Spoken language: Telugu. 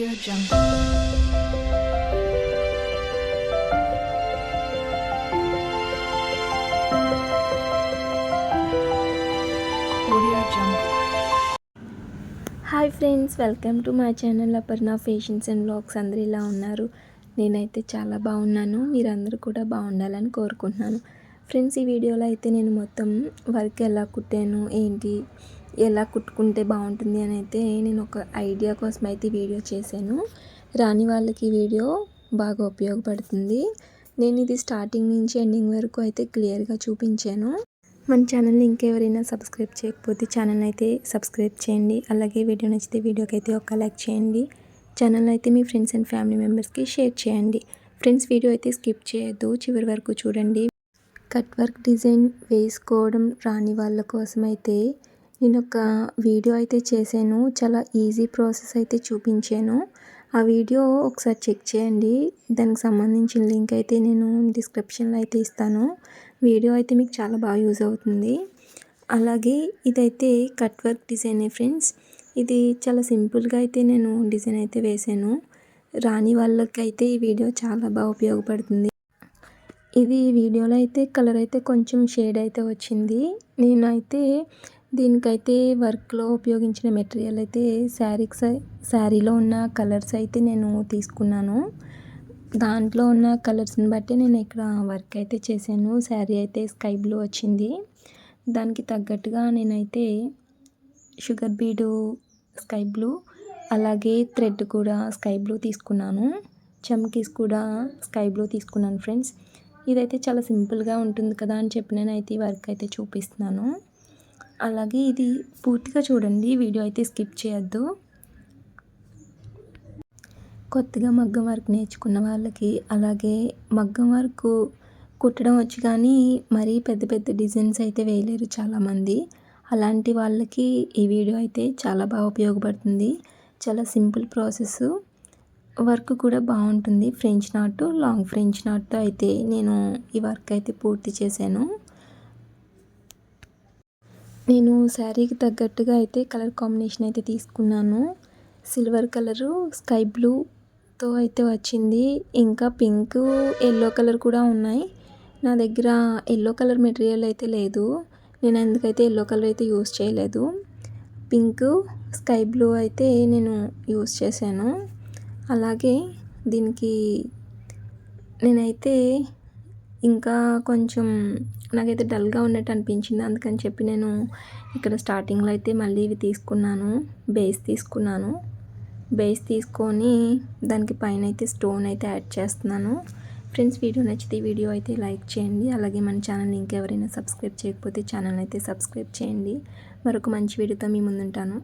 Audio Jungle. Jungle. Hi friends welcome to my channel Aparna fashions and blogs అందరూ ఇలా ఉన్నారు నేనైతే చాలా బాగున్నాను మీరందరూ కూడా బాగుండాలని కోరుకుంటున్నాను ఫ్రెండ్స్ ఈ వీడియోలో అయితే నేను మొత్తం వర్క్ ఎలా కుట్టాను ఏంటి ఎలా కుట్టుకుంటే బాగుంటుంది అని అయితే నేను ఒక ఐడియా కోసం అయితే ఈ వీడియో చేశాను. రాని వాళ్ళకి వీడియో బాగా ఉపయోగపడుతుంది. నేను ఇది స్టార్టింగ్ నుంచి ఎండింగ్ వరకు అయితే క్లియర్గా చూపించాను. మన ఛానల్ని ఇంకెవరైనా సబ్స్క్రైబ్ చేయకపోతే ఛానల్ అయితే సబ్స్క్రైబ్ చేయండి. అలాగే వీడియో నచ్చితే వీడియోకి అయితే ఒక లైక్ చేయండి. ఛానల్ అయితే మీ ఫ్రెండ్స్ అండ్ ఫ్యామిలీ మెంబర్స్కి షేర్ చేయండి. ఫ్రెండ్స్ వీడియో అయితే స్కిప్ చేయొద్దు. చివరి వరకు చూడండి. కట్ వర్క్ డిజైన్ వేసుకోవడం రాని వాళ్ళ కోసం అయితే నేను ఒక వీడియో అయితే చేశాను. చాలా ఈజీ ప్రాసెస్ అయితే చూపించాను. ఆ వీడియో ఒకసారి చెక్ చేయండి. దానికి సంబంధించిన లింక్ అయితే నేను డిస్క్రిప్షన్లో అయితే ఇస్తాను. వీడియో అయితే మీకు చాలా బాగా యూజ్ అవుతుంది. అలాగే ఇదైతే కట్ వర్క్ డిజైనే ఫ్రెండ్స్. ఇది చాలా సింపుల్గా అయితే నేను డిజైన్ అయితే వేసాను రాని వాళ్ళకైతే ఈ వీడియో చాలా బాగా ఉపయోగపడుతుంది. ఇది వీడియోలో అయితే కలర్ అయితే కొంచెం షేడ్ అయితే వచ్చింది. నేనైతే దీనికైతే వర్క్లో ఉపయోగించిన మెటీరియల్ అయితే శారీస్ శారీలో ఉన్న కలర్స్ అయితే నేను తీసుకున్నాను. దాంట్లో ఉన్న కలర్స్ని బట్టి నేను ఇక్కడ వర్క్ అయితే చేశాను. శారీ అయితే స్కై బ్లూ వచ్చింది. దానికి తగ్గట్టుగా నేనైతే షుగర్ బీడు స్కై బ్లూ అలాగే థ్రెడ్ కూడా స్కై బ్లూ తీసుకున్నాను. చమ్కీస్ కూడా స్కై బ్లూ తీసుకున్నాను ఫ్రెండ్స్. ఇదైతే చాలా సింపుల్గా ఉంటుంది కదా అని చెప్పి నేనైతే ఈ వర్క్ అయితే చూపిస్తున్నాను. అలాగే ఇది పూర్తిగా చూడండి వీడియో అయితే స్కిప్ చేయొద్దు. కొత్తగా మగ్గం వర్క్ నేర్చుకున్న వాళ్ళకి అలాగే మగ్గం వర్క్ కుట్టడం వచ్చి కానీ మరీ పెద్ద పెద్ద డిజైన్స్ అయితే వేయలేరు చాలామంది. అలాంటి వాళ్ళకి ఈ వీడియో అయితే చాలా బాగా ఉపయోగపడుతుంది. చాలా సింపుల్ ప్రాసెస్ వర్క్ కూడా బాగుంటుంది. ఫ్రెంచ్ నాట్ లాంగ్ ఫ్రెంచ్ నాట్తో అయితే నేను ఈ వర్క్ అయితే పూర్తి చేశాను. నేను శారీకి తగ్గట్టుగా అయితే కలర్ కాంబినేషన్ అయితే తీసుకున్నాను. సిల్వర్ కలరు స్కై బ్లూతో అయితే వచ్చింది. ఇంకా పింక్ ఎల్లో కలర్ కూడా ఉన్నాయి. నా దగ్గర ఎల్లో కలర్ మెటీరియల్ అయితే లేదు. నేను ఎందుకైతే ఎల్లో కలర్ అయితే యూస్ చేయలేదు. పింక్ స్కై బ్లూ అయితే నేను యూస్ చేశాను. అలాగే దీనికి నేనైతే ఇంకా కొంచెం నాకైతే డల్గా ఉన్నట్టు అనిపించింది. అందుకని చెప్పి నేను ఇక్కడ స్టార్టింగ్లో అయితే మళ్ళీ ఇవి తీసుకున్నాను. బేస్ తీసుకున్నాను. బేస్ తీసుకొని దానికి పైన అయితే స్టోన్ అయితే యాడ్ చేస్తున్నాను. ఫ్రెండ్స్ వీడియో నచ్చితే వీడియో అయితే లైక్ చేయండి. అలాగే మన ఛానల్ ఇంకెవరైనా సబ్స్క్రైబ్ చేయకపోతే ఛానల్ అయితే సబ్స్క్రైబ్ చేయండి. మరొక మంచి వీడియోతో మీ ముందుంటాను.